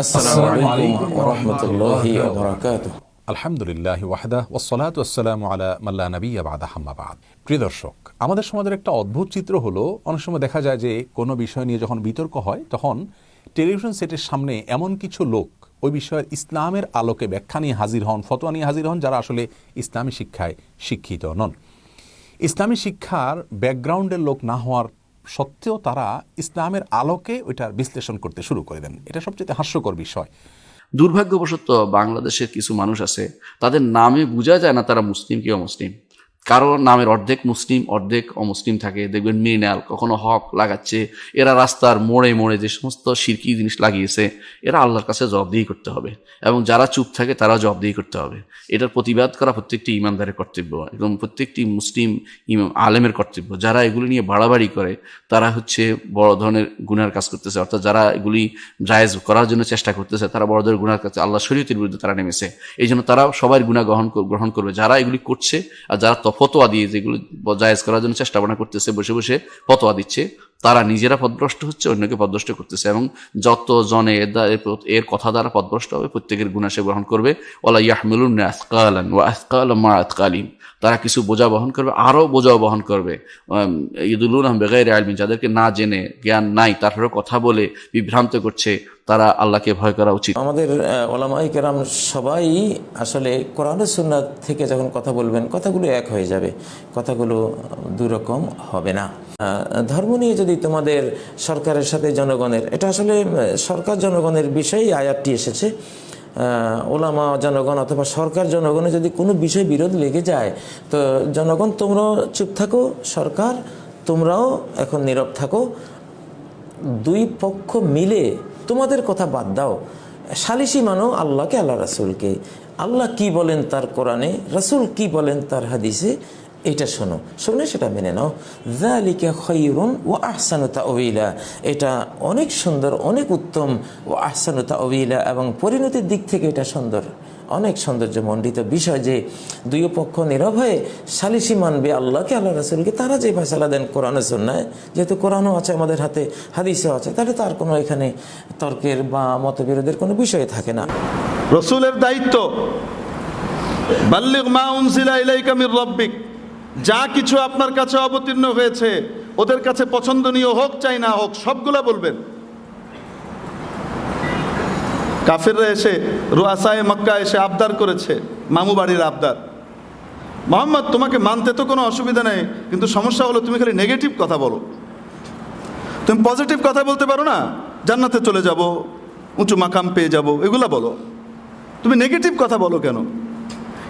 আসসালামু আলাইকুম আলহামদুলিল্লাহ ওয়াহদা ওসলাত ওসালাম আলা মাল্লা নবী আবাদ প্রিয় দর্শক আমাদের সমাজের একটা অদ্ভুত চিত্র হলো অনেক সময় দেখা যায় যে কোনো বিষয় নিয়ে যখন বিতর্ক হয় তখন টেলিভিশন সেটের সামনে এমন কিছু লোক ওই বিষয়ের ইসলামের আলোকে ব্যাখ্যা নিয়ে হাজির হন ফতোয়া নিয়ে হাজির হন যারা আসলে ইসলামী শিক্ষায় শিক্ষিত নন। ইসলামী শিক্ষার ব্যাকগ্রাউন্ডের লোক না হওয়ার সত্ত্বেও তারা ইসলামের আলোকে ওইটার বিশ্লেষণ করতে শুরু করে দেন। এটা সবচেয়ে হাস্যকর বিষয়। দুর্ভাগ্যবশত বাংলাদেশের কিছু মানুষ আছে, তাদের নামে বোঝা যায় না তারা মুসলিম কি অমুসলিম। কারও নামের অর্ধেক মুসলিম, অর্ধেক অমুসলিম থাকে। দেখবেন মৃণাল কখনো হক লাগাচ্ছে, এরা রাস্তার মোড়ে মোড়ে যে সমস্ত সিরকি জিনিস লাগিয়েছে, এরা আল্লাহর কাছে জবাবদিহি করতে হবে। এবং যারা চুপ থাকে তারা জবাবদিহি করতে হবে। এটার প্রতিবাদ করা প্রত্যেকটি ইমানদারের কর্তব্য এবং প্রত্যেকটি মুসলিম ইমাম আলেমের কর্তব্য। যারা এগুলি নিয়ে বাড়াবাড়ি করে, তারা হচ্ছে বড় ধরনের গুনার কাজ করতেছে। অর্থাৎ যারা এগুলি জায়েজ করার জন্য চেষ্টা করতেছে, তারা বড় ধরনের গুনার কাছে আল্লাহ শরীয়তের বিরুদ্ধে তারা নেমেছে। এই জন্য তারা সবার গুণা গ্রহণ গ্রহণ করবে। যারা এগুলি করছে আর যারা ফতোয়া দিয়ে যেগুলো জায়েজ করার জন্য চেষ্টা করতেছে বসে বসে ফতোয়া দিচ্ছে। তারা নিজেরা পদভ্রষ্ট হচ্ছে, অন্যকে পদভ্রষ্ট করতেছে এবং যত জনে এর কথা দ্বারা পদভ্রষ্ট হবে, প্রত্যেকের গুণা সে গ্রহণ করবে। ওলা ইয়াহমিলুন আজকালান ও মা তারা কিছু বোঝা বহন করবে, আরও বোঝাও বহন করবে। আহম বেগাই আলমিন যাদেরকে না জেনে জ্ঞান নাই তারপরে কথা বলে বিভ্রান্ত করছে, তারা আল্লাহকে ভয় করা উচিত। আমাদের ওলামাই কেরাম সবাই আসলে কোরআন সুন্নাত থেকে যখন কথা বলবেন, কথাগুলো এক হয়ে যাবে, কথাগুলো দুরকম হবে না। ধর্ম নিয়ে যদি তোমাদের সরকারের সাথে জনগণের, এটা আসলে সরকার জনগণের বিষয়েই আয়াতটি এসেছে। ওলামা জনগণ অথবা সরকার জনগণে যদি কোনো বিষয় বিরোধ লেগে যায়, তো জনগণ তোমরাও চুপ থাকো, সরকার তোমরাও এখন নীরব থাকো। দুই পক্ষ মিলে তোমাদের কথা বাদ দাও। সালিসি মানো আল্লাহকে, আল্লাহ রাসুলকে। আল্লাহ কি বলেন তার কোরআনে? রাসুল কি বলেন তার হাদিসে? এটা শোনো, শুনে সেটা মেনে নাও। জালিকা খৈরুন ও আহসানুতা ওইলা এটা অনেক সুন্দর, অনেক উত্তম ও আহসানুতা ওইলা এবং পরিণতির দিক থেকে এটা সুন্দর। অনেক সৌন্দর্যমণ্ডিত বিষয় যে দুই পক্ষ নীরব হয়ে সালিসি মানবে আল্লাহকে আল্লাহ রাসুলকে, তারা যে ফয়সালা দেন কোরআনে সন্ন্যায় যেহেতু কোরআনও আছে আমাদের হাতে, হাদিসও আছে, তাহলে তার কোনো এখানে তর্কের বা মতবিরোধের কোনো বিষয় থাকে না। রসুলের দায়িত্ব, বাল্লিগ মা উনসিলা ইলাইকা মির রব্বিক। যা কিছু আপনার কাছে অবতীর্ণ হয়েছে, ওদের কাছে পছন্দনীয় হোক, চাই না হোক, সবগুলা বলবেন। কাফেররা এসে, রুয়াসায় মক্কা এসে আবদার করেছে, মামু বাড়ির আবদার। মোহাম্মদ, তোমাকে মানতে তো কোনো অসুবিধা নেই, কিন্তু সমস্যা হলো তুমি খালি নেগেটিভ কথা বলো। তুমি পজিটিভ কথা বলতে পারো না, জান্নাতে চলে যাব, উঁচু মাকাম পেয়ে যাব, এগুলা বলো। তুমি নেগেটিভ কথা বলো কেন?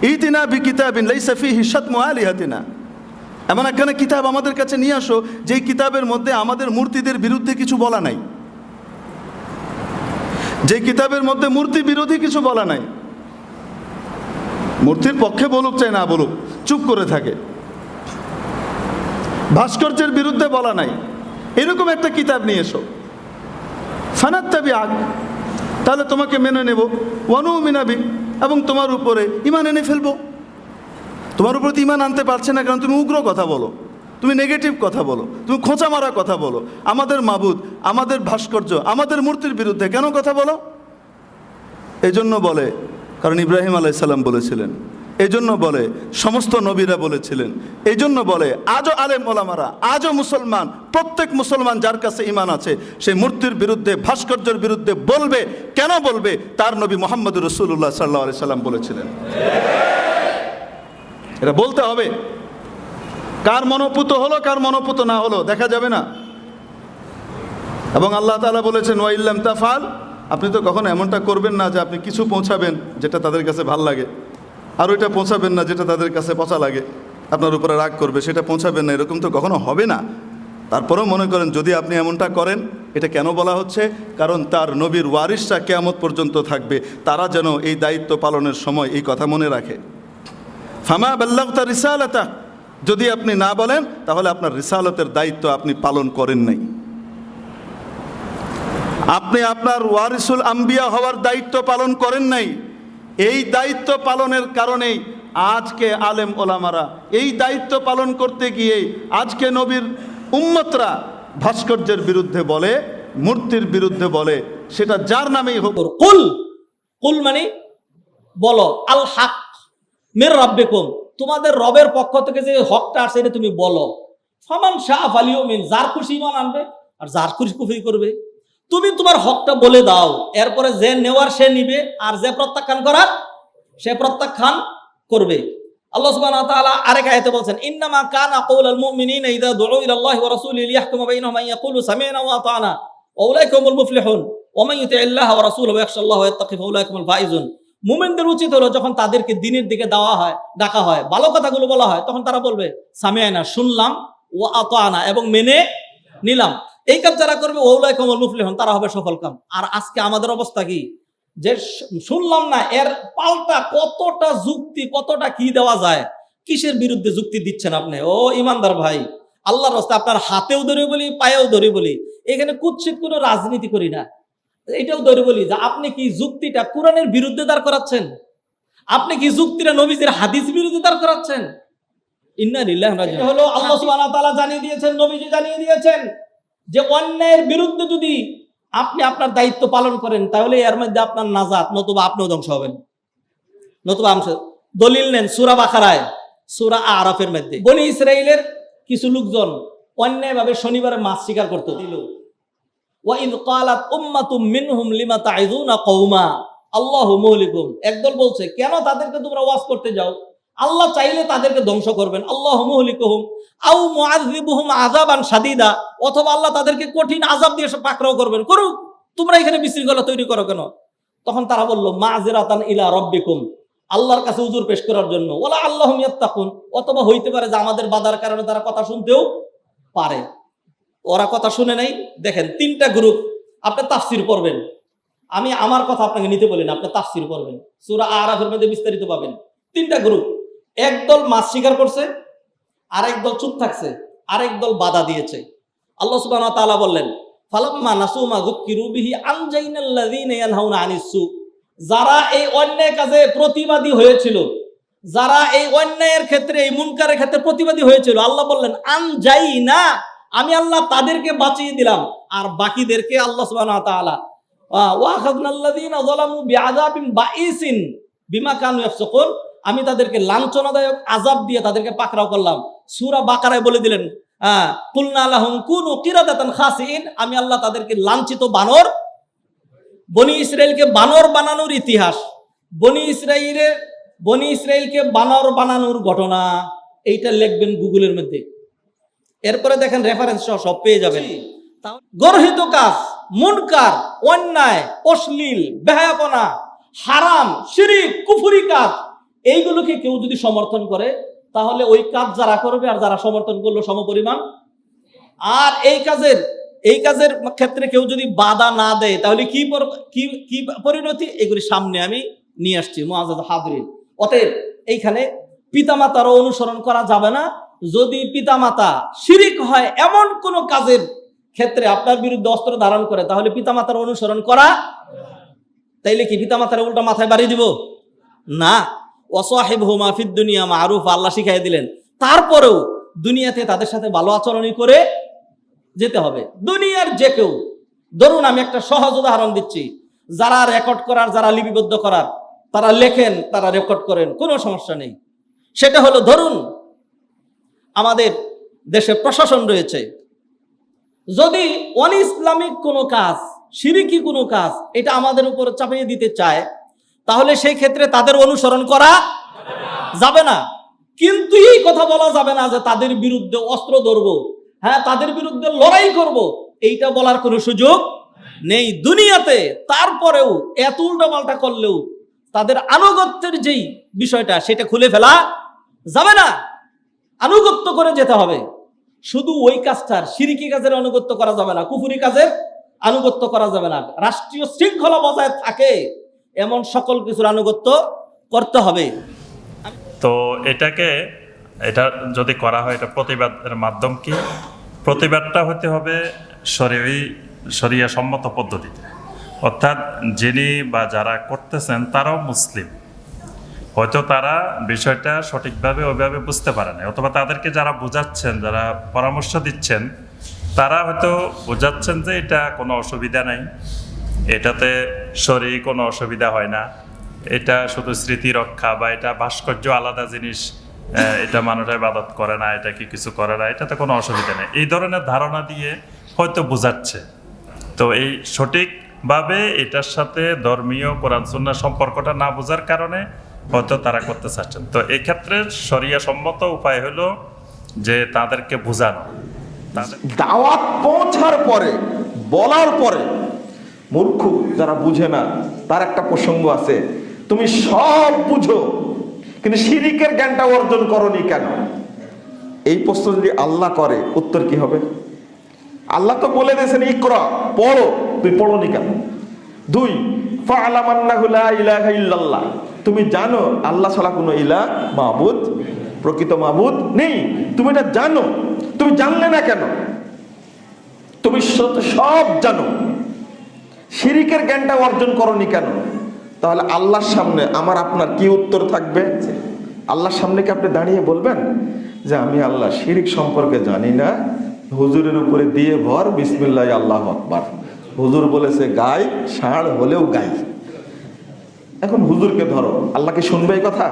ইতিনা বি কিতাবিন লাইসা ফিহি শাতমু আলিহাতিনা। এমন একখানা কিতাব আমাদের কাছে নিয়ে আসো, যেই কিতাবের মধ্যে আমাদের মূর্তিদের বিরুদ্ধে কিছু বলা নাই। যে কিতাবের মধ্যে মূর্তি বিরোধী কিছু বলা নাই। মূর্তির পক্ষে বলুক চাই না বলুক, চুপ করে থাকে। ভাস্কর্যের বিরুদ্ধে বলা নাই। এরকম একটা কিতাব নিয়ে এসো। ফানাত্তাবি আগ তাহলে তোমাকে মেনে নেব। ওয়ানু মিনাবি এবং তোমার উপরে ইমান এনে ফেলব। তোমার উপরে তো ইমান আনতে পারছে না, কারণ তুমি উগ্র কথা বলো। তুমি নেগেটিভ কথা বলো। তুমি খোঁচা মারা কথা বলো। আমাদের মাবুদ, আমাদের ভাস্কর্য, আমাদের মূর্তির বিরুদ্ধে কেন কথা বলো? এই জন্য বলে, কারণ ইব্রাহিম আলাইসাল্লাম বলেছিলেন এই জন্য বলে, সমস্ত নবীরা বলেছিলেন। এই জন্য বলে, আজও আলেম ওলামারা, আজও মুসলমান, প্রত্যেক মুসলমান যার কাছে ইমান আছে, সেই মূর্তির বিরুদ্ধে, ভাস্কর্যের বিরুদ্ধে বলবে, কেন বলবে? তার নবী মোহাম্মদ রসুল্লাহ সাল্লাহ আলি সাল্লাম বলেছিলেন। এটা বলতে হবে। কার মনোপুত হলো, কার মনোপুত না হলো, দেখা যাবে না। এবং আল্লাহ তাআলা বলেছেন ওয়াইল্লাম তাফাল আপনি তো কখনো এমনটা করবেন না যে আপনি কিছু পৌঁছাবেন যেটা তাদের কাছে ভালো লাগে। আর ওইটা পৌঁছাবেন না যেটা তাদের কাছে পচা লাগে। আপনার উপরে রাগ করবে, সেটা পৌঁছাবেন না, এরকম তো কখনো হবে না। তারপরেও মনে করেন, যদি আপনি এমনটা করেন, এটা কেন বলা হচ্ছে? কারণ তার নবীর ওয়ারিসরা কেয়ামত পর্যন্ত থাকবে। তারা যেন এই দায়িত্ব পালনের সময় এই কথা মনে রাখে। ফামা বাল্লাগতা রিসালতা। যদি আপনি না বলেন, তাহলে আপনার রিসালতের দায়িত্ব আপনি পালন করেন নাই। আপনি আপনার ওয়ারিসুল আম্বিয়া হওয়ার দায়িত্ব পালন করেন নাই। এই দায়িত্ব পালনের কারণেই আজকে আলেম ওলামারা এই দায়িত্ব পালন করতে গিয়ে আজকে নবীর উম্মতরা ভাস্কর্যের বিরুদ্ধে বলে, মূর্তির বিরুদ্ধে বলে, সেটা যার নামেই হোক। কুল কুল মানে বলো, আল হাক, মের রাব্বিকুম, তোমাদের রবের পক্ষ থেকে যে হকটা আসছে এটা তুমি বলো। ফামান শাহ আলিও মিন যার খুশি ইমান আনবে, আর যার খুশি কুফরি করবে। তুমি তোমার হকটা বলে দাও। এরপরে যে নেওয়ার সে নিবে, আর যে প্রত্যাখ্যান করার, সে প্রত্যাখ্যান করবে। তাআলা আল্লাহি মান মুমিনদের উচিত হলো যখন তাদেরকে দিনের দিকে দেওয়া হয়, ডাকা হয়, ভালো কথাগুলো বলা হয়, তখন তারা বলবে, সামি'না, শুনলাম ওয়া আতা'না এবং মেনে নিলাম। এই কাজ যারা করবে ওউলাই কমল মুফলিহন, তারা হবে সফল কাম। আর আজকে আমাদের অবস্থা কি? যে শুনলাম না, এর পাল্টা কতটা যুক্তি, কতটা কি দেওয়া যায়? কিসের বিরুদ্ধে যুক্তি দিচ্ছেন আপনি? ও ইমানদার ভাই, আল্লাহর রাস্তা আপনার হাতেও ধরে বলি, পায়েও ধরে বলি। এখানে কুৎসিত কোনো রাজনীতি করি না। এটাও ধরে বলি যে আপনি কি যুক্তিটা কোরআনের বিরুদ্ধে দাঁড় করাচ্ছেন? আপনি কি যুক্তিটা নবীজির হাদিস বিরুদ্ধে দাঁড় করাচ্ছেন? ইন্না। হলো আল্লাহ সুবহানাহু ওয়া তাআলা জানিয়ে দিয়েছেন, নবীজি জানিয়ে দিয়েছেন। যে অন্যায়ের বিরুদ্ধে যদি আপনি আপনার দায়িত্ব পালন করেন, তাহলে এর মধ্যে আপনার নাজাত, নতুবা আপনিও ধ্বংস হবেন। নতুবা দলিল নেন, সুরা বাখারায় সুরা আরাফের মধ্যে। বনি ইসরায়েলের কিছু লোকজন অন্যায়ভাবে শনিবারে মাছ শিকার করতে দিল। আল্লাহু একদল বলছে, কেন তাদেরকে তোমরা ওয়াজ করতে যাও? আল্লাহ চাইলে তাদেরকে ধ্বংস করবেন। আল্লাহ মুহলিকুহুম। আউ মুআযিবুহুম শাদীদা। অথবা আল্লাহ তাদেরকে কঠিন আযাব দিয়ে পাকড়াও করবেন। করুক। তোমরা এখানে বিশৃঙ্খলা তৈরি করো কেন? তখন তারা বলল, মাযিরাতান ইলা রাব্বিকুম। আল্লাহর কাছে উজুর পেশ করার জন্য। ওলা আল্লাহ ইয়াত্তাকুন। অথবা হইতে পারে যে আমাদের বাধার কারণে তারা কথা শুনতেও পারে। ওরা কথা শুনে নাই। দেখেন, তিনটা গ্রুপ। আপনি তাফসির পড়বেন। আমি আমার কথা আপনাকে নিতে বলি না। আপনি তাফসির পড়বেন। সূরা আরাফের মধ্যে বিস্তারিত পাবেন। তিনটা গ্রুপ। একদল মাছ শিকার করছে, আরেক দল চুপ থাকছে, আরেক দল বাধা দিয়েছে। আল্লাহ সুবহানাহু ওয়া তাআলা বললেন, ফালাম্মা নাসুমা যুক্কিরু বিহি আনজাইনাল্লাযীনা ইয়ানহাউনা যারা এই অন্যায় কাজে প্রতিবাদী হয়েছিল, যারা এই অন্যায়ের ক্ষেত্রে, এই মুনকারের ক্ষেত্রে প্রতিবাদী হয়েছিল, আল্লাহ বললেন আনজাই না আমি আল্লাহ তাদেরকে বাঁচিয়ে দিলাম, আর বাকিদেরকে আল্লাহ সুবহানাহু ওয়া বিআযাবিন বাঈসিন বিমা কানু ইয়াফসুকুন। আমি তাদেরকে লাঞ্ছনাদায়ক আজাব দিয়ে তাদেরকে পাকড়াও করলাম। সুরা বাকারায় বলে দিলেন আমি আল্লাহ তাদেরকে লাঞ্ছিত বানর বনি ইসরায়েলকে বানর বানানোর ইতিহাস বনি ইসরায়েলের বনি ইসরায়েলকে বানর বানানোর ঘটনা এইটা লিখবেন গুগলের মধ্যে। এরপরে দেখেন রেফারেন্স সহ সব পেয়ে যাবেন। গর্হিত কাজ মুনকার অন্যায় অশ্লীল বেহায়াপনা হারাম শিরিক কুফুরি কাজ এইগুলোকে কেউ যদি সমর্থন করে, তাহলে ওই কাজ যারা করবে আর যারা সমর্থন করল সমপরিমাণ আর এই কাজের এই কাজের ক্ষেত্রে কেউ যদি বাধা না দেয়, তাহলে কি কি পরিণতি? এগুলি সামনে আমি নিয়ে আসছি, মুআজ্জাজ হাদরিন অতএব এইখানে পিতামাতারও অনুসরণ করা যাবে না। যদি পিতামাতা শিরিক হয় এমন কোন কাজের ক্ষেত্রে আপনার বিরুদ্ধে অস্ত্র ধারণ করে, তাহলে পিতামাতার অনুসরণ করা, তাইলে কি পিতামাতার উল্টা মাথায় বাড়ি দিব? না। অসহেব হুমা দুনিয়া মারুফ, আল্লাহ শিখাই দিলেন। তারপরেও দুনিয়াতে তাদের সাথে ভালো আচরণই করে যেতে হবে। দুনিয়ার যে কেউ, ধরুন আমি একটা সহজ উদাহরণ দিচ্ছি। যারা রেকর্ড করার, যারা লিপিবদ্ধ করার, তারা লেখেন, তারা রেকর্ড করেন, কোনো সমস্যা নেই। সেটা হলো, ধরুন আমাদের দেশে প্রশাসন রয়েছে। যদি অন ইসলামিক কোনো কাজ, সিরিকি কোনো কাজ, এটা আমাদের উপর চাপিয়ে দিতে চায় তাহলে সেই ক্ষেত্রে তাদের অনুসরণ করা যাবে না। কিন্তু এই কথা বলা যাবে না যে তাদের বিরুদ্ধে অস্ত্র ধরবো হ্যাঁ তাদের বিরুদ্ধে লড়াই করব, এইটা বলার কোনো সুযোগ নেই দুনিয়াতে। তারপরেও এত উল্টাপাল্টা করলেও তাদের আনুগত্যের যেই বিষয়টা, সেটা খুলে ফেলা যাবে না। আনুগত্য করে যেতে হবে। শুধু ওই কাজটার, সিরিকি কাজের আনুগত্য করা যাবে না, কুফুরি কাজের আনুগত্য করা যাবে না। রাষ্ট্রীয় শৃঙ্খলা বজায় থাকে। এমন সকল কিছুর আনুগত্য করতে হবে। তো এটাকে, এটা যদি করা হয়, এটা প্রতিবাদের মাধ্যম কি? প্রতিবাদটা হতে হবে শরীয়, শরিয়া সম্মত পদ্ধতিতে। অর্থাৎ যিনি বা যারা করতেছেন, তারাও মুসলিম। হয়তো তারা বিষয়টা সঠিকভাবে ওইভাবে বুঝতে পারে না অথবা তাদেরকে যারা বোঝাচ্ছেন, যারা পরামর্শ দিচ্ছেন, তারা হয়তো বোঝাচ্ছেন যে এটা কোনো অসুবিধা নাই। এটাতে শরীর কোনো অসুবিধা হয় না। এটা শুধু স্মৃতি রক্ষা বা এটা ভাস্কর্য আলাদা জিনিস এটা মানুষের বাদত করে না, এটা কি কিছু করে না, এটাতে কোনো অসুবিধা নেই। এই ধরনের ধারণা দিয়ে হয়তো বোঝাচ্ছে। তো এই সঠিকভাবে এটার সাথে ধর্মীয় কোরআন সম্পর্কটা না বোঝার কারণে হয়তো তারা করতে চাচ্ছেন। তো এক্ষেত্রে ক্ষেত্রে শরিয়া সম্মত উপায় হলো যে তাদেরকে বোঝানো। দাওয়াত পৌঁছার পরে, বলার পরে মূর্খ যারা বুঝে না, তার একটা প্রসঙ্গ আছে। তুমি সব বুঝো, কিন্তু শিরিকের জ্ঞানটা অর্জন করনি কেন? এই প্রশ্ন যদি আল্লাহ করে, উত্তর কি হবে? আল্লাহ তো বলে দিয়েছেন, ইকরা, পড়ো। তুই পড়নি কেন? দুই তুমি জানো, আল্লাহ ছাড়া কোনো ইলা মাবুদ, প্রকৃত মাবুদ নেই। তুমি এটা জানো। তুমি জানলে না কেন? তুমি সব জানো। শিরিকের জ্ঞানটা অর্জন করনি কেন? তাহলে আল্লাহর সামনে আমার আপনার কি উত্তর থাকবে? আল্লাহর সামনে কি আপনি দাঁড়িয়ে বলবেন? যে আমি আল্লাহ শিরিক সম্পর্কে জানি না। হুজুরের উপরে দিয়ে ভর, বিসমিল্লাহ, আল্লাহ আকবার। হুজুর বলেছে, গাই, ষাঁড় হলেও গাই। এখন হুজুরকে ধরো। আল্লাহকে শুনবে এই কথা?